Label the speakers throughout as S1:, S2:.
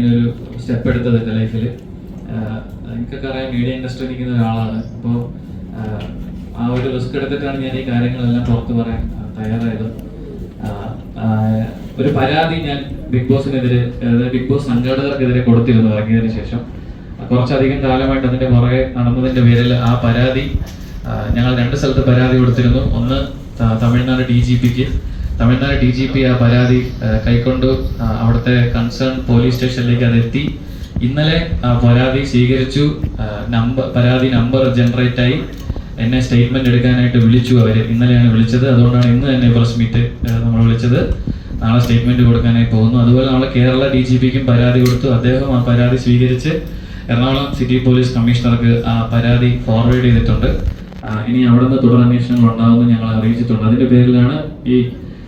S1: ഇങ്ങനെ ഒരു സ്റ്റെപ്പ് എടുത്തത് എന്റെ ലൈഫിൽ എനിക്കൊക്കെ അറിയാം മീഡിയ ഇൻഡസ്ട്രി നിൽക്കുന്ന ഒരാളാണ്. അപ്പോൾ ആ ഒരു റിസ്ക് എടുത്തിട്ടാണ് ഞാൻ ഈ കാര്യങ്ങളെല്ലാം പുറത്ത് പറയാൻ തയ്യാറായത്. ഒരു പരാതി ഞാൻ ബിഗ് ബോസിനെതിരെ ബിഗ് ബോസ് സംഘാടകർക്കെതിരെ കൊടുത്തിരുന്നു ഇറങ്ങിയതിന് ശേഷം. കുറച്ചധികം കാലമായിട്ട് അതിന്റെ പുറകെ നടന്നതിന്റെ പേരിൽ ആ പരാതി ഞങ്ങൾ രണ്ട് സ്ഥലത്ത് പരാതി കൊടുത്തിരുന്നു. ഒന്ന് തമിഴ്നാട് ഡി ജി പിക്ക് തമിഴ്നാട് ഡി ജി പി ആ പരാതി കൈക്കൊണ്ട് അവിടുത്തെ കൺസേൺ പോലീസ് സ്റ്റേഷനിലേക്ക് അത് എത്തി ഇന്നലെ പരാതി സ്വീകരിച്ചു. നമ്പർ പരാതി നമ്പർ ജനറേറ്റ് ആയി. എന്നെ സ്റ്റേറ്റ്മെന്റ് എടുക്കാനായിട്ട് വിളിച്ചു അവർ. ഇന്നലെയാണ് വിളിച്ചത്. അതുകൊണ്ടാണ് ഇന്ന് തന്നെ പ്രസ് മീറ്റ് നമ്മൾ വിളിച്ചത്. നാളെ സ്റ്റേറ്റ്മെന്റ് കൊടുക്കാനായി പോകുന്നു. അതുപോലെ നാളെ കേരള ഡി ജി പിക്കും പരാതി കൊടുത്തു. അദ്ദേഹം ആ പരാതി സ്വീകരിച്ച് എറണാകുളം സിറ്റി പോലീസ് കമ്മീഷണർക്ക് ആ പരാതി ഫോർവേഡ് ചെയ്തിട്ടുണ്ട്. ഇനി അവിടെ നിന്ന് തുടർ അന്വേഷണങ്ങൾ ഉണ്ടാകുമെന്ന് ഞങ്ങൾ അറിയിച്ചിട്ടുണ്ട്. അതിന്റെ പേരിലാണ് ഈ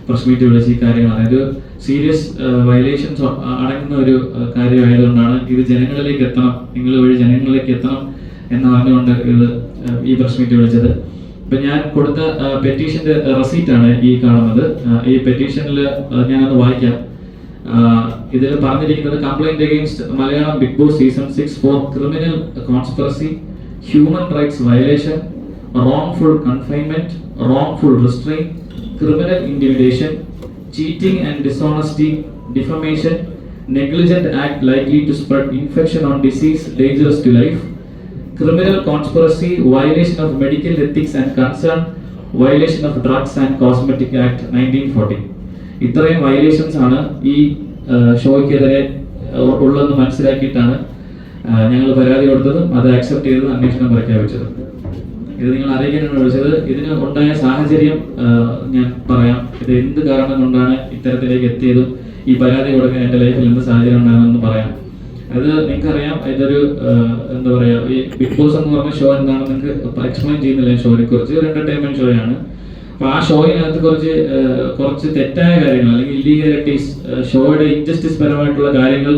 S1: പ്രസ് വിളിച്ച് ഈ കാര്യങ്ങൾ അതായത് സീരിയസ് വയലേഷൻസ് അടങ്ങുന്ന ഒരു കാര്യമായതുകൊണ്ടാണ് ഇത് ജനങ്ങളിലേക്ക് എത്തണം നിങ്ങൾ വഴി ജനങ്ങളിലേക്ക് എത്തണം എന്ന് പറഞ്ഞുകൊണ്ട് ഇത് ഈ പ്രസ് വിളിച്ചത്. ഇപ്പൊ ഞാൻ കൊടുത്ത പെറ്റീഷന്റെ റെസീറ്റാണ് ഈ കാണുന്നത്. ഈ പെറ്റീഷനിൽ ഞാനത് വായിക്കാം. ഇതിൽ പറഞ്ഞിരിക്കുന്നത് complaint against Malayalam Bigg Boss season six four criminal conspiracy human rights violation wrongful confinement, wrongful restraint, criminal intimidation, cheating and dishonesty, defamation, negligent act likely to spread infection or disease dangerous to life, criminal conspiracy, violation of medical ethics and concern, violation of Drugs and Cosmetic Act 1940. ഇത്രയും violations ആണ് ഈ ഷോയ്ക്കെതിരെ ഉള്ളതെന്ന് മനസ്സിലാക്കിയിട്ടാണ് ഞങ്ങൾ പരാതി കൊടുത്തത് അത് accept ചെയ്തത് അന്വേഷണം പ്രഖ്യാപിച്ചത് ഇത് നിങ്ങൾ അറിയിക്കാനാണ് വിളിച്ചത്. ഇതിന് ഉണ്ടായ സാഹചര്യം ഞാൻ പറയാം. ഇത് എന്ത് കാരണം കൊണ്ടാണ് ഇത്തരത്തിലേക്ക് എത്തിയതും ഈ പരാതി കൊടുക്കാൻ എന്റെ ലൈഫിൽ എന്ത് സാഹചര്യം ഉണ്ടാകുമെന്ന് പറയാം. അത് നിങ്ങൾക്കറിയാം. ഇതൊരു എന്താ പറയാ ഈ ബിഗ് ബോസ് എന്ന് പറഞ്ഞ ഷോ എന്താണെന്ന് നിങ്ങൾക്ക് എക്സ്പ്ലെയിൻ ചെയ്യുന്നില്ല ഷോയെ കുറിച്ച്. ഒരു എന്റർടൈൻമെന്റ് ഷോയാണ് അപ്പൊ ആ ഷോയിനകത്ത് കുറച്ച് കുറച്ച് തെറ്റായ കാര്യങ്ങൾ അല്ലെങ്കിൽ ഇല്ലീഗാലിറ്റീസ് ഷോയുടെ ഇൻജസ്റ്റിസ് പരമായിട്ടുള്ള കാര്യങ്ങൾ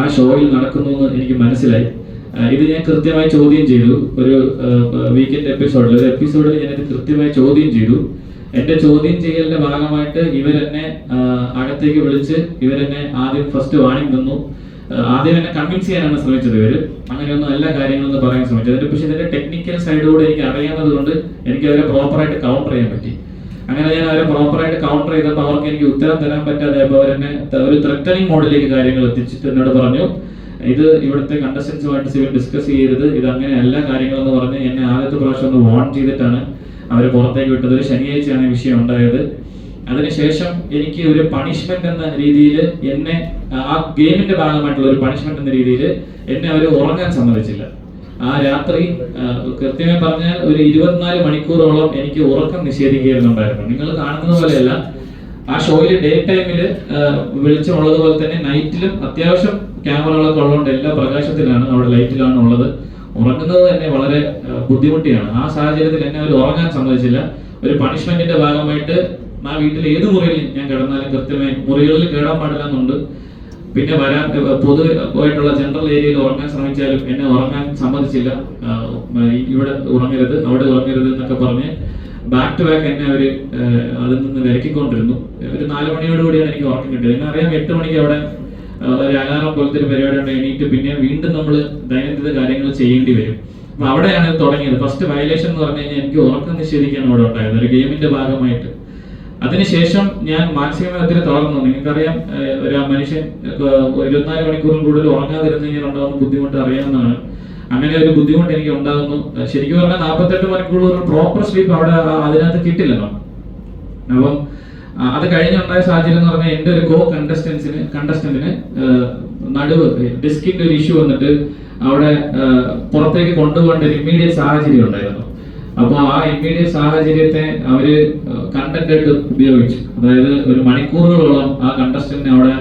S1: ആ ഷോയിൽ നടക്കുന്നു എന്ന് എനിക്ക് മനസ്സിലായി. ഇത് ഞാൻ കൃത്യമായി ചോദ്യം ചെയ്തു. ഒരു വീക്കെൻഡ് എപ്പിസോഡിൽ ഒരു എപ്പിസോഡിൽ ഞാൻ ഇത് കൃത്യമായി ചോദ്യം ചെയ്തു. എന്റെ ചോദ്യം ചെയ്യലിന്റെ ഭാഗമായിട്ട് ഇവരെന്നെ അകത്തേക്ക് വിളിച്ച് ഇവരെന്നെ ആദ്യം ഫസ്റ്റ് വാണിംഗ് തന്നു. ആദ്യം എന്നെ കൺവിൻസ് ചെയ്യാനാണ് ശ്രമിച്ചത് ഇവർ. അങ്ങനെയൊന്നും എല്ലാ കാര്യങ്ങളെന്ന് പറയാൻ ശ്രമിച്ചത്. പക്ഷെ ഇതിന്റെ ടെക്നിക്കൽ സൈഡോട് എനിക്ക് അറിയാവുന്നത് കൊണ്ട് എനിക്ക് അവരെ പ്രോപ്പറായിട്ട് കൗണ്ടർ ചെയ്യാൻ പറ്റി. അങ്ങനെ ഞാൻ അവരെ പ്രോപ്പറായിട്ട് കൗണ്ടർ ചെയ്തപ്പോൾ അവർക്ക് എനിക്ക് ഉത്തരം തരാൻ പറ്റാതെ അവരെന്നെ ത- ഒരു ത്രെറ്റനിങ് മോഡിലേക്ക് കാര്യങ്ങൾ എത്തിച്ചിട്ട് എന്നോട് പറഞ്ഞു. ഇത് ഇവിടുത്തെ കണ്ടസ്റ്റൻസുമായിട്ട് സിവിൽ ഡിസ്കസ് ചെയ്യരുത്. ഇത് അങ്ങനെ എല്ലാ കാര്യങ്ങളെന്ന് പറഞ്ഞ് എന്നെ ആദ്യത്തെ പ്രാവശ്യം ഒന്ന് വാൺ ചെയ്തിട്ടാണ് അവർ പുറത്തേക്ക് വിട്ടത്. ഒരു ശനിയാഴ്ചയാണ് ഈ വിഷയം ഉണ്ടായത്. അതിനുശേഷം എനിക്ക് ഒരു പണിഷ്മെന്റ് എന്ന രീതിയിൽ എന്നെ ആ ഗെയിമിന്റെ ഭാഗമായിട്ടുള്ള ഒരു പണിഷ്മെന്റ് എന്ന രീതിയിൽ എന്നെ അവർ ഉറങ്ങാൻ സമ്മതിച്ചില്ല. ആ രാത്രി കൃത്യമായി പറഞ്ഞാൽ ഒരു ഇരുപത്തിനാല് മണിക്കൂറോളം എനിക്ക് ഉറക്കം നിഷേധിക്കുകയായിരുന്നുണ്ടായിരുന്നു. നിങ്ങൾ കാണുന്നത് പോലെയല്ല. ആ ഷോയിൽ ഡേ ടൈമിൽ വെളിച്ചമുള്ളത് പോലെ തന്നെ നൈറ്റിലും അത്യാവശ്യം ക്യാമറകളൊക്കെ ഉള്ളതുകൊണ്ട് എല്ലാ പ്രകാശത്തിലാണ് അവിടെ ലൈറ്റിലാണ് ഉള്ളത്. ഉറങ്ങുന്നത് തന്നെ വളരെ ബുദ്ധിമുട്ടിയാണ്. ആ സാഹചര്യത്തിൽ എന്നെ അവർ ഉറങ്ങാൻ സമ്മതിച്ചില്ല. ഒരു പണിഷ്മെന്റിന്റെ ഭാഗമായിട്ട് ആ വീട്ടിൽ ഏത് മുറിയിൽ ഞാൻ കിടന്നാലും കൃത്യമായി മുറികളിൽ കേടാൻ പാടില്ല എന്നുണ്ട്. പിന്നെ വരാൻ ഏർ, പൊതു ആയിട്ടുള്ള ജനറൽ ഏരിയയിൽ ഉറങ്ങാൻ ശ്രമിച്ചാലും എന്നെ ഉറങ്ങാൻ സമ്മതിച്ചില്ല. ഇവിടെ ഉറങ്ങരുത് അവിടെ ഉറങ്ങരുത് എന്നൊക്കെ പറഞ്ഞ് ബാക്ക് ടു ബാക്ക് എന്നെ അവർ അതിൽ നിന്ന് വിലക്കിക്കൊണ്ടിരുന്നു. ഒരു നാല് മണിയോട് കൂടിയാണ് എനിക്ക് ഉറക്കം കിട്ടിയത്. എന്നെ അറിയാം എട്ട് മണിക്ക് അവിടെ ഒരു അലാറം പോലത്തെ ഒരു പരിപാടി ഉണ്ട്. എണീറ്റ് പിന്നെ വീണ്ടും നമ്മൾ ദൈനംദിന കാര്യങ്ങൾ ചെയ്യേണ്ടി വരും. അപ്പൊ അവിടെയാണ് തുടങ്ങിയത്. ഫസ്റ്റ് വയലേഷൻ എന്ന് പറഞ്ഞു കഴിഞ്ഞാൽ എനിക്ക് ഉറക്കം നിഷേധിക്കാണ് അവിടെ ഉണ്ടായത് ഒരു ഗെയിമിന്റെ ഭാഗമായിട്ട്. അതിനുശേഷം ഞാൻ മാനസികമായി ഒത്തിരി തളർന്നു. നിങ്ങൾക്കറിയാം ഒരു മനുഷ്യൻ ഇരുപത്തിനാല് മണിക്കൂറിൽ കൂടുതൽ ഉറങ്ങാതിരുന്നു കഴിഞ്ഞാൽ ഉണ്ടാകുന്ന ബുദ്ധിമുട്ട് അറിയാവുന്നതാണ്. അങ്ങനെ ഒരു ബുദ്ധിമുട്ട് എനിക്ക് ഉണ്ടാകുന്നു ശരിക്കും പറഞ്ഞാൽ നാൽപ്പത്തെട്ട് മണിക്കൂർ ഒരു പ്രോപ്പർ സ്ലീപ്പ് അവിടെ അതിനകത്ത് കിട്ടില്ല അപ്പം അത് കഴിഞ്ഞുണ്ടായ സാഹചര്യം എന്ന് പറഞ്ഞാൽ എന്റെ ഒരു കോ കണ്ടസ്റ്റൻസിന് കണ്ടസ്റ്റന്റിന് നടുവ് ഡിസ്കിന്റെ ഒരു ഇഷ്യൂ വന്നിട്ട് അവിടെ പുറത്തേക്ക് കൊണ്ടുപോകേണ്ട ഒരു ഇമ്മീഡിയറ്റ് സാഹചര്യം ഉണ്ടായിരുന്നു. അപ്പോൾ ആ ഇമ്മീഡിയറ്റ് സാഹചര്യത്തെ അവർ കണ്ടന്റ് ആയിട്ട് ഉപയോഗിച്ചു. അതായത് ഒരു മണിക്കൂറുകളോളം ആ കണ്ടസ്റ്റന്റിനെ അവിടെ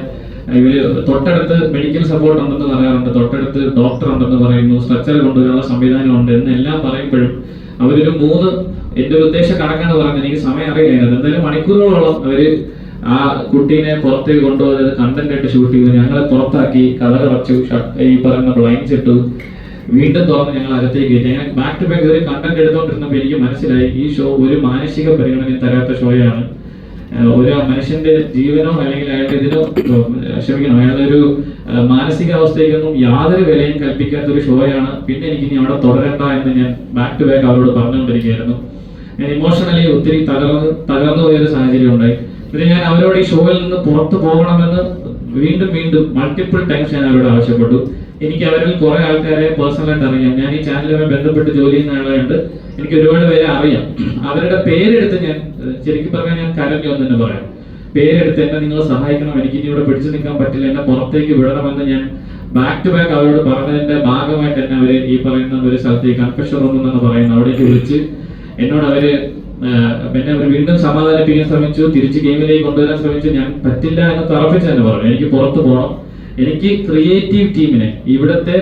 S1: ഇവർ തൊട്ടടുത്ത് മെഡിക്കൽ സപ്പോർട്ട് ഉണ്ടെന്ന് പറയാറുണ്ട്. തൊട്ടടുത്ത് ഡോക്ടർ ഉണ്ടെന്ന് പറയുന്നു. സ്ട്രക്ചർ കൊണ്ടുവരാനുള്ള സംവിധാനം ഉണ്ട് എന്നെല്ലാം പറയുമ്പോഴും അവരൊരു മൂന്ന് എന്റെ ഉദ്ദേശ കണക്കാണ് പറഞ്ഞത്. എനിക്ക് സമയം അറിയില്ല എന്തായാലും മണിക്കൂറുകളോളം അവർ ആ കുട്ടീനെ പുറത്തേക്ക് കൊണ്ടുപോയത് കണ്ടന്റ് ആയിട്ട് ഷൂട്ട് ചെയ്തു. ഞങ്ങളെ പുറത്താക്കി കഥ കറച്ചു ഷ- ഈ പറയുന്ന ബ്ലൈൻസ് ഇട്ടു. വീണ്ടും തുറന്ന് ഞങ്ങൾ അകത്തേക്ക് ഞങ്ങൾ ബാക്ക് ടു ബാക്ക് ഒരു കണ്ടന്റ് എടുത്തോണ്ടിരുന്നപ്പോൾ എനിക്ക് മനസ്സിലായി. ഈ ഷോ ഒരു മാനസിക പരിഗണന തരാത്ത ഷോയാണ് ഒരു മനുഷ്യന്റെ ജീവനോ അല്ലെങ്കിൽ അയാളുടെ ഇതിനോ ക്ഷമിക്കണം അയാളുടെ ഒരു മാനസികാവസ്ഥയ്ക്കൊന്നും യാതൊരു വിലയും കൽപ്പിക്കാത്ത ഒരു ഷോയാണ്. പിന്നെ എനിക്ക് ഇനി അവിടെ തുടരണ്ട എന്ന് ഞാൻ ബാക്ക് ടു ബാക്ക് അവരോട് പറഞ്ഞുകൊണ്ടിരിക്കുകയായിരുന്നു. ഞാൻ ഇമോഷണലി ഒത്തിരി തകർന്ന് തകർന്നു പോയൊരു സാഹചര്യം ഉണ്ടായി പിന്നെ ഞാൻ അവരോട് ഈ ഷോയിൽ നിന്ന് പുറത്തു പോകണമെന്ന് വീണ്ടും വീണ്ടും മൾട്ടിപ്പിൾ ടൈംസ് ഞാൻ അവരോട് ആവശ്യപ്പെട്ടു. എനിക്ക് അവരിൽ കുറെ ആൾക്കാരെ പേഴ്സണലായിട്ട് അറിയാം. ഞാൻ ഈ ചാനലുമായി ബന്ധപ്പെട്ട് ജോലി ചെയ്യുന്ന ആളായതുകൊണ്ട് എനിക്ക് ഒരുപാട് പേരെ അറിയാം. അവരുടെ പേരെടുത്ത് ഞാൻ ശരിക്കും പറഞ്ഞാൽ ഞാൻ കരഞ്ഞു എന്ന് തന്നെ പറയാം. പേരെടുത്ത് എന്നെ നിങ്ങൾ സഹായിക്കണം എനിക്ക് ഇനി ഇവിടെ പിടിച്ചു നിൽക്കാൻ പറ്റില്ല എന്നെ പുറത്തേക്ക് വിടണമെന്ന് ഞാൻ ബാക്ക് ടു ബാക്ക് അവരോട് പറഞ്ഞതിന്റെ ഭാഗമായിട്ട് തന്നെ അവർ ഈ പറയുന്ന ഒരു സ്ഥലത്ത് ഈ കൺഫെഷൻ റൂം എന്ന് പറയുന്നത് അവിടേക്ക് വിളിച്ച് എന്നോട് അവർ പിന്നെ അവർ വീണ്ടും സമാധാനിപ്പിക്കാൻ ശ്രമിച്ചു തിരിച്ച് ഗെയിമിലേക്ക് കൊണ്ടുവരാൻ ശ്രമിച്ചു. ഞാൻ പറ്റില്ല എന്ന് തറപ്പിച്ച് തന്നെ പറഞ്ഞു. എനിക്ക് പുറത്ത് പോകണം എനിക്ക് ക്രിയേറ്റീവ് ടീമിനെ ഇവിടുത്തെ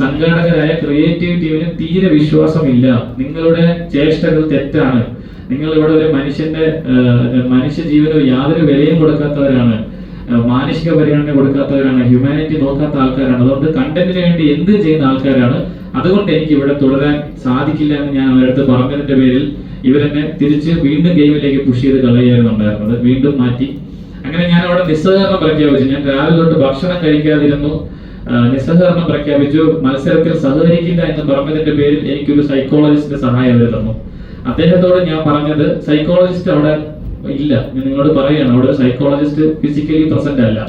S1: സംഘാടകരായ ക്രിയേറ്റീവ് ടീമിന് തീരെ വിശ്വാസമില്ല. നിങ്ങളുടെ ചേഷ്ടകൾ തെറ്റാണ്. നിങ്ങൾ ഇവിടെ ഒരു മനുഷ്യന്റെ മനുഷ്യ ജീവനോ യാതൊരു വിലയും കൊടുക്കാത്തവരാണ്. മാനുഷിക പരിഗണന കൊടുക്കാത്തവരാണ്. ഹ്യൂമാനിറ്റി നോക്കാത്ത ആൾക്കാരാണ്. അതുകൊണ്ട് കണ്ടന്റിന് വേണ്ടി എന്ത് ചെയ്യുന്ന ആൾക്കാരാണ്. അതുകൊണ്ട് എനിക്ക് ഇവിടെ തുടരാൻ സാധിക്കില്ല എന്ന് ഞാൻ അവരടുത്ത് പറഞ്ഞതിന്റെ പേരിൽ ഇവരെന്നെ തിരിച്ച് വീണ്ടും ഗെയിമിലേക്ക് പുഷ് ചെയ്ത് കളയായിരുന്നുണ്ടായിരുന്നത് വീണ്ടും മാറ്റി. അങ്ങനെ ഞാൻ അവിടെ നിസ്സഹകരണം പ്രഖ്യാപിച്ചു. ഞാൻ രാവിലെ തൊട്ട് ഭക്ഷണം കഴിക്കാതിരുന്നു. നിസ്സഹകരണം പ്രഖ്യാപിച്ചു. മത്സരത്തിൽ സഹകരിക്കില്ല എന്ന് പറഞ്ഞതിന്റെ പേരിൽ എനിക്കൊരു സൈക്കോളജിസ്റ്റിന്റെ സഹായം അവർ തന്നു. അദ്ദേഹത്തോട് ഞാൻ പറഞ്ഞത് സൈക്കോളജിസ്റ്റ് അവിടെ ഇല്ല. ഞാൻ നിങ്ങളോട് പറയുകയാണ് അവിടെ സൈക്കോളജിസ്റ്റ് ഫിസിക്കലി പ്രസന്റ് അല്ല.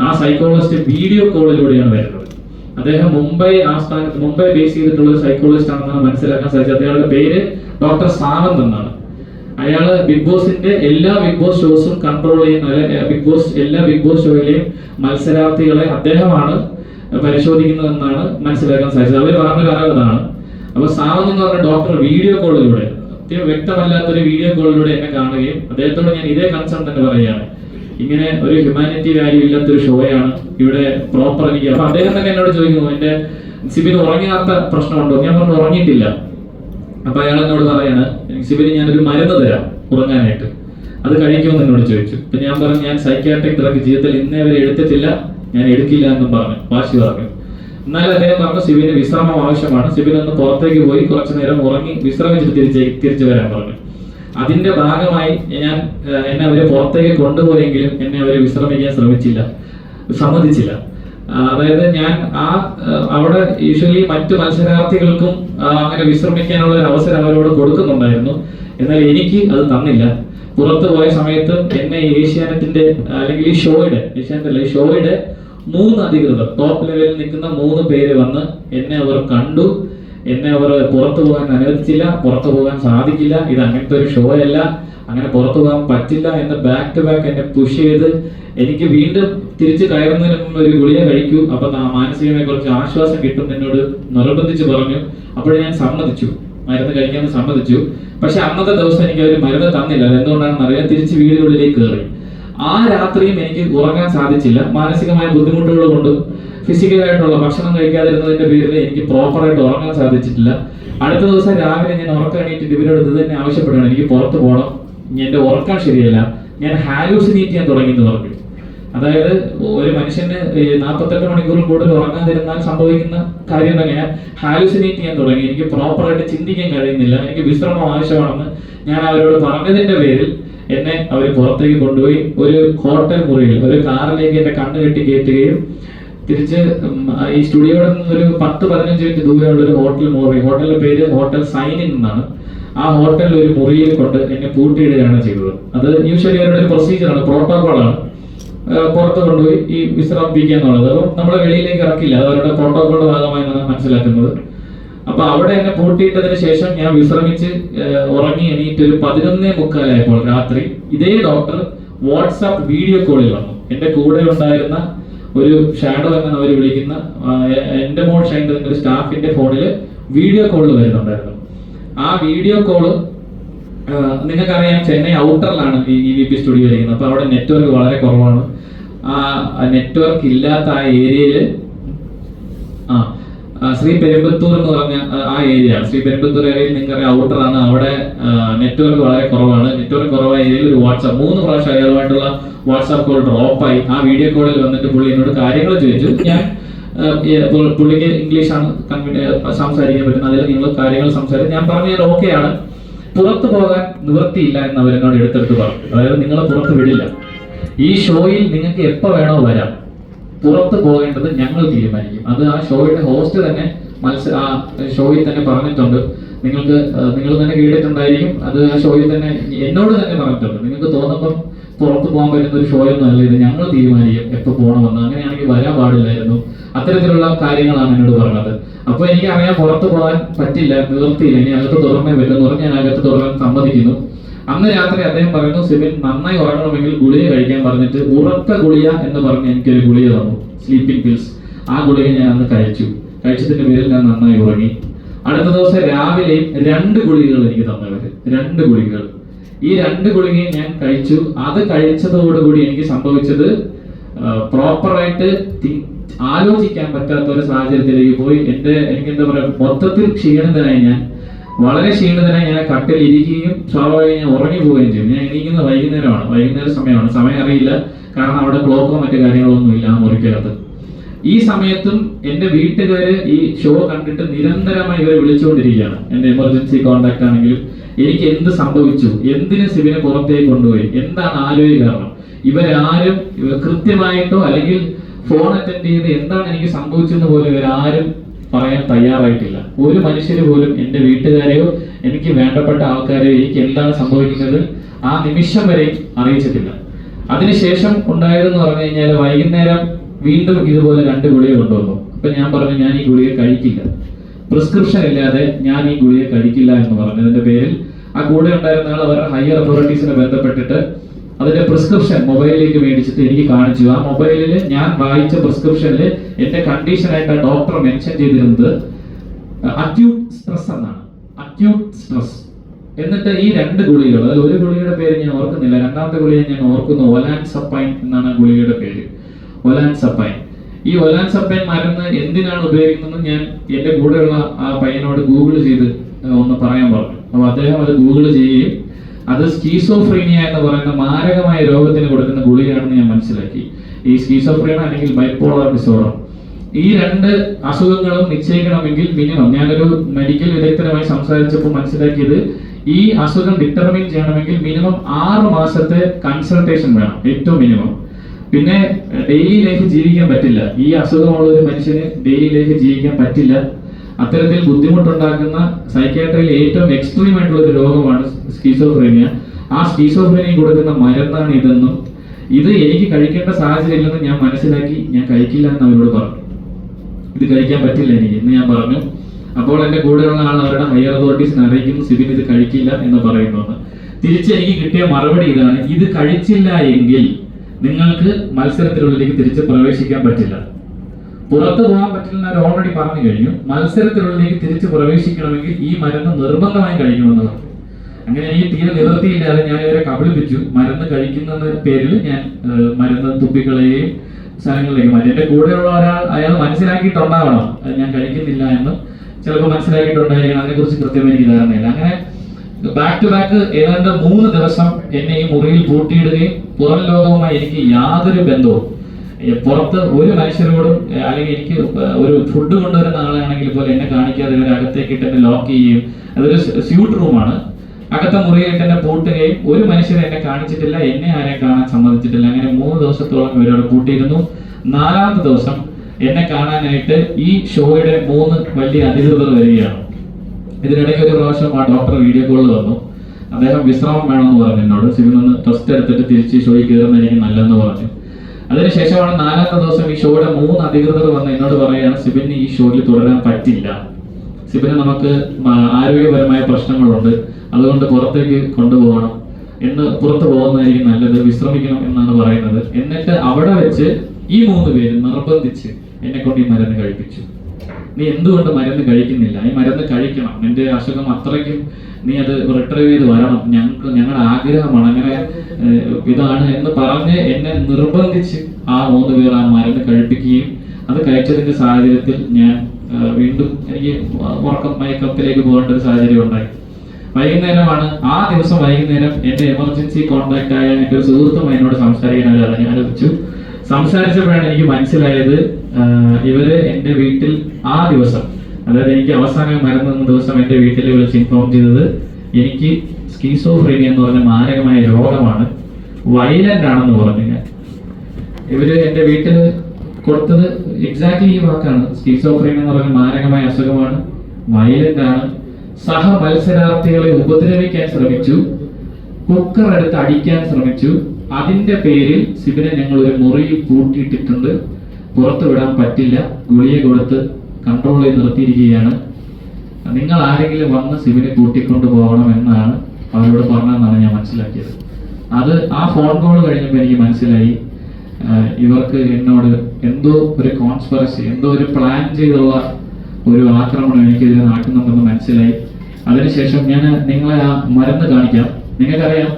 S1: ആ സൈക്കോളജിസ്റ്റ് വീഡിയോ കോളിലൂടെയാണ് വരുന്നത്. അദ്ദേഹം മുംബൈ ആസ്ഥാനത്ത് മുംബൈ ബേസ് ചെയ്തിട്ടുള്ള ഒരു സൈക്കോളജിസ്റ്റ് ആണെന്നാണ് മനസ്സിലാക്കാൻ സാധിച്ചത്. അദ്ദേഹത്തിന്റെ പേര് ഡോക്ടർ സാവന്ത് എന്നാണ്. അയാൾ ബിഗ് ബോസിന്റെ എല്ലാ ബിഗ് ബോസ് ഷോസും കൺട്രോൾ ചെയ്യുന്ന ബിഗ് ബോസ് എല്ലാ ബിഗ് ബോസ് ഷോയിലെയും മത്സരാർത്ഥികളെ അദ്ദേഹമാണ് പരിശോധിക്കുന്നതെന്നാണ് മനസ്സിലാക്കാൻ സാധിച്ചത്. അവർ പറഞ്ഞ കാലഘട്ടമാണ് അപ്പൊ സാവന്ത് എന്ന് പറഞ്ഞ ഡോക്ടർ വീഡിയോ കോളിലൂടെ അത്യം വ്യക്തമല്ലാത്ത ഒരു വീഡിയോ കോളിലൂടെ എന്നെ കാണുകയും അദ്ദേഹത്തോട് ഞാൻ ഇതേ കൺസേൺ തന്നെ പറയുകയാണ്. ഇങ്ങനെ ഒരു ഹ്യൂമാനിറ്റി വാല്യൂ ഇല്ലാത്ത ഒരു ഷോയാണ് ഇവിടെ പ്രോപ്പർ എനിക്ക് അപ്പൊ അദ്ദേഹം തന്നെ എന്നോട് ചോദിക്കുന്നു എന്റെ സിബിന് ഉറങ്ങാത്ത പ്രശ്നമുണ്ടോ? ഞാൻ പറഞ്ഞു ഉറങ്ങിയിട്ടില്ല. അപ്പൊ അയാൾ എന്നോട് പറയാണ് ശിവന് ഞാനൊരു മരുന്ന് തരാം ഉറങ്ങാനായിട്ട്. അത് കഴിക്കുമെന്ന് എന്നോട് ചോദിച്ചു. അപ്പൊ ഞാൻ പറഞ്ഞു ഞാൻ സൈക്യാട്രിക് ഡ്രഗ് ജീവിതത്തിൽ ഇന്നേ വരെ എടുത്തിട്ടില്ല. ഞാൻ എടുക്കില്ല എന്നും പറഞ്ഞു. വാശി പറഞ്ഞു. എന്നാലും അദ്ദേഹം പറഞ്ഞു സിബിന് വിശ്രമം ആവശ്യമാണ്. സിബിൻ ഒന്ന് പുറത്തേക്ക് പോയി കുറച്ചു നേരം ഉറങ്ങി വിശ്രമിച്ചിട്ട് തിരിച്ച് തിരിച്ചു വരാൻ പറഞ്ഞു. അതിന്റെ ഭാഗമായി ഞാൻ എന്നെ അവരെ പുറത്തേക്ക് കൊണ്ടുപോയെങ്കിലും എന്നെ അവരെ വിശ്രമിക്കാൻ ശ്രമിച്ചില്ല. സമ്മതിച്ചില്ല. അതായത് ഞാൻ ആ അവിടെ യൂഷ്വലി മറ്റു മത്സരാർത്ഥികൾക്കും അങ്ങനെ വിശ്രമിക്കാനുള്ള ഒരു അവസരം അവരോട് കൊടുക്കുന്നുണ്ടായിരുന്നു. എന്നാൽ എനിക്ക് അത് തന്നില്ല. പുറത്തു പോയ സമയത്ത് എന്നെ ഏഷ്യാനെറ്റിന്റെ അല്ലെങ്കിൽ ഈ ഷോയുടെ ഏഷ്യാനെറ്റ് അല്ല ഈ ഷോയുടെ മൂന്ന് അധികൃതർ ടോപ്പ് ലെവലിൽ നിൽക്കുന്ന മൂന്ന് പേര് വന്ന് എന്നെ അവർ കണ്ടു. എന്നെ അവർ പുറത്തു പോകാൻ അനുവദിച്ചില്ല പുറത്തു പോകാൻ സാധിക്കില്ല ഇത് അങ്ങനത്തെ ഒരു ഷോ അല്ല അങ്ങനെ പുറത്തു പോകാൻ പറ്റില്ല എന്ന് ബാക്ക് ടു ബാക്ക് എന്നെ പുഷ് ചെയ്ത് എനിക്ക് വീണ്ടും തിരിച്ച് കയറുന്നതിന് മുമ്പ് ഒരു ഗുളിക കഴിക്കൂ. അപ്പൊ മാനസികമായി കുറച്ച് ആശ്വാസം കിട്ടും എന്നോട് നിർബന്ധിച്ച് പറഞ്ഞു. അപ്പോൾ ഞാൻ സമ്മതിച്ചു. മരുന്ന് കഴിക്കാൻ സമ്മതിച്ചു. പക്ഷെ അന്നത്തെ ദിവസം എനിക്ക് അവർ മരുന്ന് തന്നില്ല. എന്തുകൊണ്ടാണെന്ന് അറിയാൻ തിരിച്ച് വീടുകളിലേക്ക് കയറി. ആ രാത്രിയും എനിക്ക് ഉറങ്ങാൻ സാധിച്ചില്ല. മാനസികമായ ബുദ്ധിമുട്ടുകൾ കൊണ്ടും ഫിസിക്കലായിട്ടുള്ള ഭക്ഷണം കഴിക്കാതിരുന്നതിന്റെ പേരിൽ എനിക്ക് പ്രോപ്പറായിട്ട് ഉറങ്ങാൻ സാധിച്ചിട്ടില്ല. അടുത്ത ദിവസം രാവിലെ ഞാൻ ഉറക്കം എണീറ്റിട്ട് ഇവരോട് തന്നെ ആവശ്യപ്പെടുകയാണ്. എനിക്ക് പുറത്ത് പോകണം എന്റെ ഉറക്കം ശരിയല്ല. ഞാൻ ഹാലൂസിനേറ്റ് ചെയ്യാൻ തുടങ്ങി എന്ന് പറഞ്ഞു. അതായത് ഒരു മനുഷ്യന് നാൽപ്പത്തെട്ട് മണിക്കൂറിൽ കൂടുതൽ ഉറങ്ങാതിരുന്നാൽ സംഭവിക്കുന്ന കാര്യം തന്നെയാണ് ഹാലുസിനേറ്റ് ചെയ്യാൻ തുടങ്ങി. എനിക്ക് പ്രോപ്പറായിട്ട് ചിന്തിക്കാൻ കഴിയുന്നില്ല. എനിക്ക് വിശ്രമം ആവശ്യമാണെന്ന് ഞാൻ അവരോട് പറഞ്ഞതിന്റെ പേരിൽ എന്നെ അവർ പുറത്തേക്ക് കൊണ്ടുപോയി ഒരു ഹോട്ടൽ മുറിയിൽ ഒരു കാറിലേക്ക് എന്റെ കണ്ണ് കെട്ടി കയറ്റുകയും തിരിച്ച് ഈ സ്റ്റുഡിയോയുടെ നിന്ന് ഒരു പത്ത് പതിനഞ്ച് മിനിറ്റ് ദൂരെയുള്ള ഒരു ഹോട്ടൽ മുറി ഹോട്ടലിന്റെ പേര് ഹോട്ടൽ സൈനിൻ എന്നാണ്. ആ ഹോട്ടലിൽ ഒരു മുറിയിൽ കൊണ്ട് എന്നെ പൂട്ടിയിടുകയാണ് ചെയ്തത്. അത് യൂഷ്വലി അവരുടെ ഒരു പ്രൊസീജിയറാണ് പ്രോട്ടോകോളാണ് പുറത്ത് കൊണ്ടുപോയി ഈ വിശ്രമിപ്പിക്കുക എന്നുള്ളത് അപ്പം നമ്മളെ വെളിയിലേക്ക് ഇറക്കില്ല അത് അവരുടെ പ്രോട്ടോകോളിന്റെ ഭാഗമായി എന്നാണ് മനസ്സിലാക്കുന്നത്. അപ്പൊ അവിടെ എന്നെ പൂട്ടിയിട്ടതിന് ശേഷം ഞാൻ വിശ്രമിച്ച് ഉറങ്ങി എണീറ്റ് ഒരു പതിനൊന്നേ മുക്കാലായപ്പോൾ രാത്രി ഇതേ ഡോക്ടർ വാട്സാപ്പ് വീഡിയോ കോളിൽ വന്നു. എന്റെ കൂടെ ഉണ്ടായിരുന്ന ഒരു ഷാഡോ എന്ന് അവർ വിളിക്കുന്ന എന്റെ മോൾ ഷൈൻ ഒരു സ്റ്റാഫിന്റെ ഫോണിൽ വീഡിയോ കോളിൽ വരുന്നുണ്ടായിരുന്നു. ആ വീഡിയോ കോൾ നിങ്ങൾക്കറിയാം ചെന്നൈ ഔട്ടറിലാണ് ഈ വി പി സ്റ്റുഡിയോ ഇരിക്കുന്നത്. അപ്പൊ അവിടെ നെറ്റ്വർക്ക് വളരെ കുറവാണ്. ആ നെറ്റ്വർക്ക് ഇല്ലാത്ത ആ ഏരിയയിൽ ശ്രീ പെരുമ്പത്തൂർ എന്ന് പറഞ്ഞ ആ, ഏരിയ ശ്രീ പെരുമ്പത്തൂർ ഏരിയയിൽ നിങ്ങൾക്കറിയാം ഔട്ടർ ആണ്. അവിടെ നെറ്റ്വർക്ക് വളരെ കുറവാണ്. നെറ്റ്വർക്ക് കുറവായ ഏരിയയിൽ ഒരു വാട്സാപ്പ് മൂന്ന് പ്രാവശ്യം അയാളുമായിട്ടുള്ള വാട്സാപ്പ് കോൾ ഡ്രോപ്പായി ആ വീഡിയോ കോളിൽ വന്നിട്ട് പുള്ളി എന്നോട് കാര്യങ്ങൾ ചോദിച്ചു. ഞാൻ പുള്ളിക്ക് ഇംഗ്ലീഷാണ് സംസാരിക്കാൻ പറ്റുന്നത്. അതിൽ നിങ്ങൾ കാര്യങ്ങൾ സംസാരിക്കും ഞാൻ പറഞ്ഞു ഞാൻ ഓക്കെ ആണ്.
S2: പുറത്തു പോകാൻ നിവൃത്തിയില്ല എന്ന് അവരെന്നോട് എടുത്തെടുത്ത് പറഞ്ഞു. അതായത് നിങ്ങളെ പുറത്ത് വിടില്ല. ഈ ഷോയിൽ നിങ്ങൾക്ക് എപ്പോ വേണോ വരാം. പുറത്ത് പോകേണ്ടത് ഞങ്ങൾ തീരുമാനിക്കും. അത് ആ ഷോയുടെ ഹോസ്റ്റ് തന്നെ മത്സര ആ ഷോയിൽ തന്നെ പറഞ്ഞിട്ടുണ്ട്. നിങ്ങൾക്ക് നിങ്ങൾ തന്നെ കേട്ടിട്ടുണ്ടായിരിക്കും അത് ആ ഷോയിൽ തന്നെ എന്നോട് തന്നെ പറഞ്ഞിട്ടുണ്ട്. നിങ്ങൾക്ക് തോന്നുമ്പം പുറത്ത് പോകാൻ പറ്റുന്ന ഒരു ഷോ ഒന്നും അല്ല. ഇത് ഞങ്ങൾ തീരുമാനിക്കും എപ്പോൾ പോകണമെന്ന്. അങ്ങനെയാണെങ്കിൽ വരാൻ പാടില്ലായിരുന്നു. അത്തരത്തിലുള്ള കാര്യങ്ങളാണ് എന്നോട് പറഞ്ഞത്. അപ്പൊ എനിക്ക് അറിയാൻ പുറത്ത് പോകാൻ പറ്റില്ല നിവൃത്തിയില്ല. ഇനി അകത്ത് തുറന്നേ പറ്റും ഞാൻ അകത്ത് തുറക്കാൻ സമ്മതിക്കുന്നു. അന്ന് രാത്രി അദ്ദേഹം പറയുന്നു സിബിൻ നന്നായി ഉറങ്ങണമെങ്കിൽ ഗുളിക കഴിക്കാൻ പറഞ്ഞിട്ട് ഉറക്ക ഗുളിക എന്ന് പറഞ്ഞ് എനിക്കൊരു ഗുളിക തന്നു സ്ലീപ്പിംഗ് പിൽസ് ആ ഗുളിക ഞാൻ അന്ന് കഴിച്ചു. കഴിച്ചതിന്റെ പേരിൽ ഞാൻ നന്നായി ഉറങ്ങി. അടുത്ത ദിവസം രാവിലെയും രണ്ട് ഗുളികകൾ എനിക്ക് തന്നവര് രണ്ട് ഗുളികകൾ. ഈ രണ്ട് ഗുളികയും ഞാൻ കഴിച്ചു. അത് കഴിച്ചതോടുകൂടി എനിക്ക് സംഭവിച്ചത് പ്രോപ്പറായിട്ട് ആലോചിക്കാൻ പറ്റാത്ത ഒരു സാഹചര്യത്തിലേക്ക് പോയി. എന്റെ എനിക്ക് എന്താ പറയാ മൊത്തത്തിൽ ക്ഷീണിതനായി ഞാൻ വളരെ ക്ഷീണിതനായി ഞാൻ കട്ടിൽ ഇരിക്കുകയും സ്വാഭാവികം ഞാൻ ഉറങ്ങി പോവുകയും ചെയ്യും. ഞാൻ എണീക്കുന്നത് വൈകുന്നേരമാണ്. വൈകുന്നേര സമയമാണ്. സമയം അറിയില്ല. കാരണം അവിടെ ക്ലോക്കോ മറ്റു കാര്യങ്ങളൊന്നും ഇല്ല ആ മുറിക്കകത്ത്. ഈ സമയത്തും എന്റെ വീട്ടുകാര് ഈ ഷോ കണ്ടിട്ട് നിരന്തരമായി ഇവരെ വിളിച്ചുകൊണ്ടിരിക്കുകയാണ്. എന്റെ എമർജൻസി കോണ്ടാക്ട് ആണെങ്കിലും എനിക്ക് എന്ത് സംഭവിച്ചു? എന്തിന് സിബിനെ പുറത്തേക്ക് കൊണ്ടുപോയി? എന്താണ് ആരോഗ്യ കാരണം? ഇവരാരും കൃത്യമായിട്ടോ അല്ലെങ്കിൽ ഫോൺ അറ്റൻഡ് ചെയ്ത് എന്താണ് എനിക്ക് സംഭവിച്ചെന്ന് പോലും ഇവരാരും പറയാൻ തയ്യാറായിട്ടില്ല. ഒരു മനുഷ്യര് പോലും എന്റെ വീട്ടുകാരെയോ എനിക്ക് വേണ്ടപ്പെട്ട ആൾക്കാരെയോ എനിക്ക് എന്താണ് സംഭവിക്കുന്നത് ആ നിമിഷം വരെ അറിയിച്ചിട്ടില്ല. അതിനുശേഷം ഉണ്ടായതെന്ന് പറഞ്ഞു കഴിഞ്ഞാൽ വൈകുന്നേരം വീണ്ടും ഇതുപോലെ രണ്ട് ഗുളിക കൊണ്ടുവന്നു. അപ്പൊ ഞാൻ പറഞ്ഞു ഞാൻ ഈ ഗുളിക കഴിക്കില്ല. പ്രിസ്ക്രിപ്ഷൻ ഇല്ലാതെ ഞാൻ ഈ ഗുളിക കഴിക്കില്ല എന്ന് പറഞ്ഞതിന്റെ പേരിൽ ആ കൂടെ ഉണ്ടായിരുന്ന ആൾ അവരുടെ ഹയർ അതോറിറ്റീസിനെ ബന്ധപ്പെട്ടിട്ട് അതിന്റെ പ്രിസ്ക്രിപ്ഷൻ മൊബൈലിലേക്ക് മേടിച്ചിട്ട് എനിക്ക് കാണിച്ചു. ആ മൊബൈലിൽ ഞാൻ വായിച്ച പ്രിസ്ക്രിപ്ഷനിൽ എന്റെ കണ്ടീഷനായിട്ട് ആ ഡോക്ടർ മെൻഷൻ ചെയ്തിരുന്നത് അക്യൂട്ട് സ്ട്രെസ് എന്നാണ്. അക്യൂട്ട് സ്ട്രെസ് എന്നിട്ട് ഈ രണ്ട് ഗുളികൾ അതായത് ഒരു ഗുളിയുടെ പേര് ഞാൻ ഓർക്കുന്നില്ല. രണ്ടാമത്തെ ഗുളിക ഞാൻ ഓർക്കുന്നു ഒലാൻ സപ്പൈൻ എന്നാണ് ഗുളിയുടെ പേര്. ഒലാൻ സപ്പൈൻ ഈ ഒലാൻ സപ്പൈൻ മരുന്ന് എന്തിനാണ് ഉപയോഗിക്കുന്നത് ഞാൻ എന്റെ കൂടെയുള്ള ആ പയ്യനോട് ഗൂഗിൾ ചെയ്ത് ഒന്ന് പറയാൻ പറഞ്ഞു. അപ്പൊ അദ്ദേഹം അത് ഗൂഗിൾ ചെയ്യുകയും അത് സ്കീസോഫ്രീനിയ എന്ന് പറയുന്ന മാരകമായ രോഗത്തിന് കൊടുക്കുന്ന ഗുളികയാണെന്ന് ഞാൻ മനസ്സിലാക്കി. ഈ സ്കീസോഫ്രീന അല്ലെങ്കിൽ ബൈപ്പോളർ ഡിസോർഡർ ഈ രണ്ട് അസുഖങ്ങളും നിശ്ചയിക്കണമെങ്കിൽ മിനിമം ഞാനൊരു മെഡിക്കൽ വിദഗ്ധരുമായി സംസാരിച്ചപ്പോൾ മനസ്സിലാക്കിയത് ഈ അസുഖം ഡിറ്റർമിൻ ചെയ്യണമെങ്കിൽ മിനിമം ആറ് മാസത്തെ കൺസൾട്ടേഷൻ വേണം. ഏറ്റവും മിനിമം പിന്നെ ഡെയിലി ലൈഫ് ജീവിക്കാൻ പറ്റില്ല. ഈ അസുഖമുള്ള ഒരു മനുഷ്യന് ഡെയിലി ലൈഫ് ജീവിക്കാൻ പറ്റില്ല. അത്തരത്തിൽ ബുദ്ധിമുട്ടുണ്ടാക്കുന്ന സൈക്കാട്രിയിൽ ഏറ്റവും എക്സ്ട്രീം ആയിട്ടുള്ള ഒരു രോഗമാണ് സ്കീസോഫ്രീനിയ. ആ സ്കീസോഫ്രീനിയ കൊടുക്കുന്ന മരുന്നാണ് ഇതെന്നും ഇത് എനിക്ക് കഴിക്കേണ്ട സാഹചര്യം ഇല്ലെന്ന് ഞാൻ മനസ്സിലാക്കി ഞാൻ കഴിക്കില്ല എന്ന് അവരോട് പറഞ്ഞു. ഇത് കഴിക്കാൻ പറ്റില്ല എനിക്ക് എന്ന് ഞാൻ പറഞ്ഞു. അപ്പോൾ എന്റെ കൂടെയുള്ള ആൾ അവരുടെ ഹയർ അതോറിറ്റീസിനെ അറിയിക്കുന്നു സിബിൻ ഇത് കഴിക്കില്ല എന്ന് പറയുന്നു തിരിച്ച് എനിക്ക് കിട്ടിയ മറുപടി ഇതാണ് ഇത് കഴിച്ചില്ല എങ്കിൽ നിങ്ങൾക്ക് മത്സരത്തിലുള്ളിലേക്ക് തിരിച്ച് പ്രവേശിക്കാൻ പറ്റില്ല. പുറത്തു പോകാൻ പറ്റില്ല എന്ന് ഓൾറെഡി പറഞ്ഞു കഴിഞ്ഞു. മത്സരത്തിലുള്ളിലേക്ക് തിരിച്ച് പ്രവേശിക്കണമെങ്കിൽ ഈ മരുന്ന് നിർബന്ധമായി കഴിക്കണമെന്നതാണ് അങ്ങനെ എനിക്ക് തീരെ നിവൃത്തിയില്ലാതെ ഞാൻ ഇവരെ കബളിപ്പിച്ചു. മരുന്ന് കഴിക്കുന്ന പേരിൽ ഞാൻ മരുന്ന് തുപ്പിക്കളയുകയും സ്ഥലങ്ങളിലേക്ക് മാറ്റി. എന്റെ കൂടെയുള്ള ഒരാൾ അയാൾ മനസ്സിലാക്കിയിട്ടുണ്ടാവണം ഞാൻ കഴിക്കുന്നില്ല എന്ന് ചിലപ്പോൾ മനസ്സിലാക്കിയിട്ടുണ്ടായിരിക്കണം. അതിനെ കുറിച്ച് കൃത്യമായി എനിക്ക് ധാരണയില്ല. അങ്ങനെ ബാക്ക് ടു ബാക്ക് ഏതാണ്ട് മൂന്ന് ദിവസം എന്നെ ഈ മുറിയിൽ പൂട്ടിയിടുകയും പുറം ലോകവുമായി എനിക്ക് യാതൊരു ബന്ധവും പുറത്ത് ഒരു മനുഷ്യരോടും അല്ലെങ്കിൽ എനിക്ക് ഒരു ഫുഡ് കൊണ്ടുവരുന്ന ആളാണെങ്കിൽ പോലും എന്നെ കാണിക്കാതെ ഇവരെ അകത്തേക്ക് ഇട്ട് എന്നെ ലോക്ക് ചെയ്യുകയും അതൊരു സ്യൂട്ട് റൂമാണ്. അകത്തെ മുറിയായിട്ട് എന്നെ പൂട്ടുകയും ഒരു മനുഷ്യരെ എന്നെ കാണിച്ചിട്ടില്ല എന്നെ ആരെയും കാണാൻ സമ്മതിച്ചിട്ടില്ല. അങ്ങനെ മൂന്ന് ദിവസത്തോളം ഇവരോട് പൂട്ടിയിരുന്നു. നാലാമത്തെ ദിവസം എന്നെ കാണാനായിട്ട് ഈ ഷോയുടെ മൂന്ന് വലിയ അധികൃതർ വരികയാണ്. ഇതിനിടയ്ക്ക് ഒരു പ്രാവശ്യം ആ ഡോക്ടർ വീഡിയോ കോളിൽ വന്നു. അദ്ദേഹം വിശ്രമം വേണമെന്ന് പറഞ്ഞു എന്നോട്. സിവിൽ ഒന്ന് ടെസ്റ്റ് എടുത്തിട്ട് തിരിച്ച് ഷോയിൽ കയറുന്ന എനിക്ക് നല്ലതെന്ന് പറഞ്ഞു. അതിനുശേഷമാണ് നാലാമത്തെ ദിവസം ഈ ഷോയുടെ മൂന്ന് അധികൃതർ വന്ന് എന്നോട് പറയുകയാണ് സിബിന് ഈ ഷോയിൽ തുടരാൻ പറ്റില്ല. സിബിന് നമുക്ക് ആരോഗ്യപരമായ പ്രശ്നങ്ങളുണ്ട്. അതുകൊണ്ട് പുറത്തേക്ക് കൊണ്ടുപോകണം. എന്ന് പുറത്തു പോകുന്നതായിരിക്കും നല്ലത്. വിശ്രമിക്കണം എന്നാണ് പറയുന്നത്. എന്നിട്ട് അവിടെ വെച്ച് ഈ മൂന്ന് പേര് നിർബന്ധിച്ച് എന്നെ കൊണ്ട് ഈ മരുന്ന് കഴിപ്പിച്ചു. നീ എന്തുകൊണ്ട് മരുന്ന് കഴിക്കുന്നില്ല? ഈ മരുന്ന് കഴിക്കണം. നിന്റെ അസുഖം അത്രയ്ക്കും നീ അത് റിട്രീവ് ചെയ്ത് വരണം. ഞങ്ങൾക്ക് ഞങ്ങളുടെ ആഗ്രഹമാണ്. അങ്ങനെ ഇതാണ് എന്ന് പറഞ്ഞ് എന്നെ നിർബന്ധിച്ച് ആ മൂന്ന് പേർ ആ മരുന്ന് കഴിപ്പിക്കുകയും അത് കഴിച്ചതിന്റെ സാഹചര്യത്തിൽ ഞാൻ വീണ്ടും എനിക്ക് ഉറക്കം മയക്കത്തിലേക്ക് പോകേണ്ട ഒരു സാഹചര്യം ഉണ്ടായി. വൈകുന്നേരമാണ്. ആ ദിവസം വൈകുന്നേരം എന്റെ എമർജൻസി കോൺടാക്ട് ആയ എന്റെ ഒരു സുഹൃത്തും എന്നോട് സംസാരിക്കാൻ ഞാൻ ആലോചിച്ചു. സംസാരിച്ചപ്പോഴാണ് എനിക്ക് മനസ്സിലായത് ഇവർ എന്റെ വീട്ടിൽ ആ ദിവസം അതായത് എനിക്ക് അവസാനം മരുന്നെന്ന ദിവസം എന്റെ വീട്ടിൽ വിളിച്ച് ഇൻഫോം ചെയ്തത് എനിക്ക് സ്കീസോഫ്രീനിയ എന്ന് പറഞ്ഞ മാരകമായ രോഗമാണ്. വയലന്റ് ആണെന്ന് പറഞ്ഞു ഞാൻ. ഇവർ എന്റെ വീട്ടിൽ കൊടുത്തത് എക്സാക്ട്ലി ഈ വാക്കാണ്. സ്കിസോഫ്രീം എന്ന് പറഞ്ഞ മാരകമായ അസുഖമാണ്. വയലന്റ് ആണ്. സഹ മത്സരാർത്ഥികളെ ഉപദ്രവിക്കാൻ ശ്രമിച്ചു. കുക്കർ എടുത്ത് അടിക്കാൻ ശ്രമിച്ചു. അതിന്റെ പേരിൽ സിബിനെ ഞങ്ങൾ ഒരു മുറിയിൽ പൂട്ടിയിട്ടിട്ടുണ്ട് പുറത്തു വിടാൻ പറ്റില്ല. ഗുളിക കൊടുത്ത് കൺട്രോൾ ചെയ്ത് നിർത്തിയിരിക്കുകയാണ്. നിങ്ങൾ ആരെങ്കിലും വന്ന് സിബിനെ കൂട്ടിക്കൊണ്ട് പോകണം എന്നാണ് അവരോട് പറഞ്ഞതെന്നാണ് ഞാൻ മനസ്സിലാക്കിയത്. അത് ആ ഫോൺ കോൾ കഴിഞ്ഞപ്പോൾ എനിക്ക് മനസ്സിലായി. ഇവർക്ക് എന്നോട് എന്തോ ഒരു കോൺസ്പെറസി എന്തോ ഒരു പ്ലാൻ ചെയ്തുള്ള ഒരു ആക്രമണം എനിക്കെതിരെ നടക്കുന്നുണ്ടെന്ന് മനസ്സിലായി. അതിനുശേഷം ഞാൻ നിങ്ങളെ ആ മരുന്ന് കാണിക്കാം. നിങ്ങൾക്കറിയാം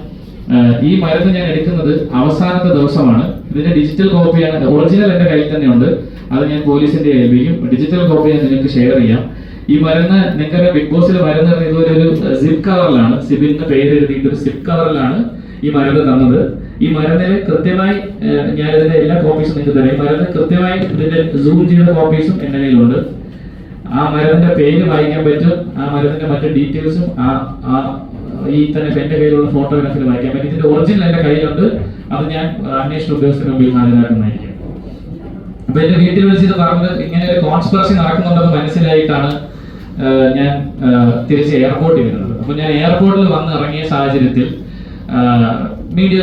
S2: ഈ മരുന്ന് ഞാൻ എടുക്കുന്നത് അവസാനത്തെ ദിവസമാണ്. ഇതിന്റെ ഡിജിറ്റൽ കോപ്പിയാണ് ഒറിജിനൽ എന്റെ കയ്യിൽ തന്നെയുണ്ട് അത് ഞാൻ പോലീസിന്റെ ഏൽപ്പിക്കും ഡിജിറ്റൽ കോപ്പി ഞാൻ നിങ്ങൾക്ക് ഷെയർ ചെയ്യാം. ഈ മരുന്ന് നിങ്ങൾക്ക് ബിഗ് ബോസിൽ മരുന്ന് ഇതുപോലെ ഒരു സിപ്പ് കവറിലാണ് സിബിന്റെ പേര് എഴുതിയിട്ട് ഒരു സിപ്പ് കവറിലാണ് ഈ മരുന്ന് തന്നത്. ഈ മരുന്നിൽ കൃത്യമായി ഞാൻ ഇതിന്റെ എല്ലാ കോപ്പീസും നിങ്ങൾക്ക് തരാം. ഈ മരുന്ന് കൃത്യമായി ഇതിന്റെ സൂം ചെയ്ത കോപ്പീസും എന്റെ കയ്യിലുണ്ട്. ആ മരുന്നിന്റെ പേര് വായിക്കാൻ പറ്റും. ആ മരുന്നിന്റെ മറ്റു ഡീറ്റെയിൽസും ആ ആ ഈ തന്നെ എന്റെ കയ്യിലുള്ള ഫോട്ടോഗ്രാഫിൽ വായിക്കാൻ പറ്റും. ഇതിന്റെ ഒറിജിനൽ എന്റെ കയ്യിലുണ്ട്. അത് ഞാൻ അന്വേഷണ ഉദ്യോഗസ്ഥരുടെ മുമ്പിൽ ഹാജരാക്കുന്നതായിരിക്കും. അപ്പൊ എന്റെ വീട്ടിൽ വിളിച്ച് ഇത് പറഞ്ഞത് ഇങ്ങനെ ഒരു കോൺസ്പിറസി നടക്കുന്നുണ്ടെന്ന് മനസ്സിലായിട്ടാണ് ഞാൻ തിരിച്ച് എയർപോർട്ടിൽ വരുന്നത്. അപ്പൊ ഞാൻ എയർപോർട്ടിൽ വന്ന് ഇറങ്ങിയ സാഹചര്യത്തിൽ മീഡിയ